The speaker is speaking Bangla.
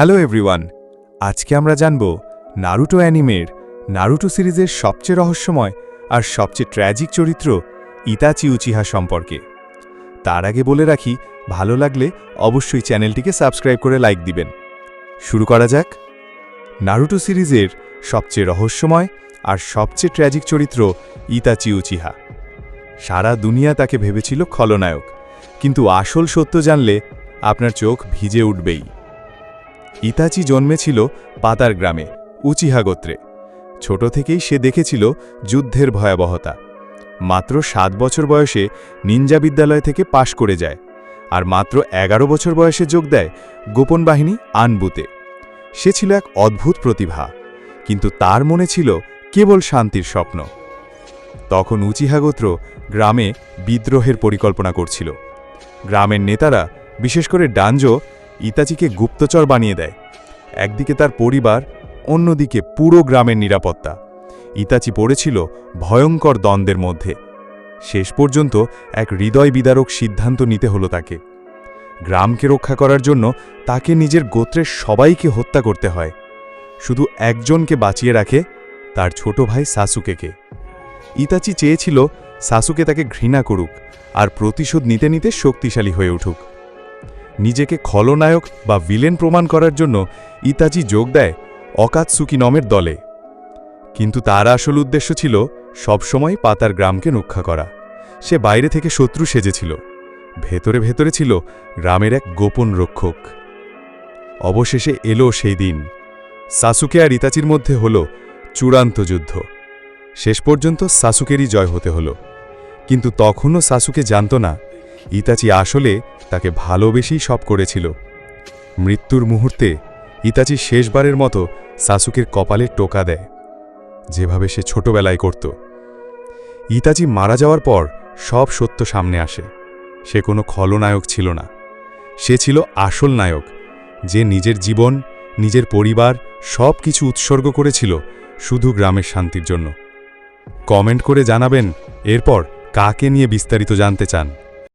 হ্যালো এভরিওয়ান, আজকে আমরা জানব নারুটো অ্যানিমের নারুটো সিরিজের সবচেয়ে রহস্যময় আর সবচেয়ে ট্র্যাজিক চরিত্র ইতাচি উচিহা সম্পর্কে। তার আগে বলে রাখি, ভালো লাগলে অবশ্যই চ্যানেলটিকে সাবস্ক্রাইব করে লাইক দিবেন। শুরু করা যাক। নারুটো সিরিজের সবচেয়ে রহস্যময় আর সবচেয়ে ট্র্যাজিক চরিত্র ইতাচি উচিহা। সারা দুনিয়া তাকে ভেবেছিল খলনায়ক, কিন্তু আসল সত্য জানলে আপনার চোখ ভিজে উঠবেই। ইতাচি জন্মেছিল পাতার গ্রামে, উচিহা গোত্রে। ছোট থেকেই সে দেখেছিল যুদ্ধের ভয়াবহতা। মাত্র সাত বছর বয়সে নিনজা বিদ্যালয় থেকে পাশ করে যায় আর মাত্র এগারো বছর বয়সে যোগ দেয় গোপন বাহিনী আনবুতে। সে ছিল এক অদ্ভুত প্রতিভা, কিন্তু তার মনে ছিল কেবল শান্তির স্বপ্ন। তখন উচিহা গোত্র গ্রামে বিদ্রোহের পরিকল্পনা করছিল। গ্রামের নেতারা, বিশেষ করে ডানজো ইতাচিকে গুপ্তচর বানিয়ে দেয়। একদিকে তার পরিবার, অন্যদিকে পুরো গ্রামের নিরাপত্তা। ইতাচি পড়েছিল ভয়ঙ্কর দ্বন্দ্বের মধ্যে। শেষ পর্যন্ত এক হৃদয় বিদারক সিদ্ধান্ত নিতে হলো তাকে। গ্রামকে রক্ষা করার জন্য তাকে নিজের গোত্রের সবাইকে হত্যা করতে হয়। শুধু একজনকে বাঁচিয়ে রাখে তার ছোট ভাই সাসুকেকে ইতাচি চেয়েছিল সাসুকে তাকে ঘৃণা করুক আর প্রতিশোধ নিতে নিতে শক্তিশালী হয়ে উঠুক। নিজেকে খলনায়ক বা ভিলেন প্রমাণ করার জন্য ইতাজি যোগ দেয় অকাতসুকি নমের দলে। কিন্তু তার আসল উদ্দেশ্য ছিল সবসময় পাতার গ্রামকে রক্ষা করা। সে বাইরে থেকে শত্রু সেজেছিল। ভেতরে ভেতরে ছিল গ্রামের এক গোপন রক্ষক। অবশেষে এলো সেই দিন। সাসুকে আর ইতাচির মধ্যে হল চূড়ান্ত যুদ্ধ। শেষ পর্যন্ত সাসুকেরই জয় হতে হল। কিন্তু তখনও সাসুকে জানত না ইতাচি আসলে তাকে ভালোবেসেই সব করেছিল। মৃত্যুর মুহূর্তে ইতাচি শেষবারের মতো সাসুকের কপালে টোকা দেয়, যেভাবে সে ছোটবেলায় করত। ইতাচি মারা যাওয়ার পর সব সত্য সামনে আসে। সে কোনো খলনায়ক ছিল না। সে ছিল আসল নায়ক, যে নিজের জীবন, নিজের পরিবার সব কিছু উৎসর্গ করেছিল শুধু গ্রামের শান্তির জন্য। কমেন্ট করে জানাবেন, এরপর কাকে নিয়ে বিস্তারিত জানতে চান?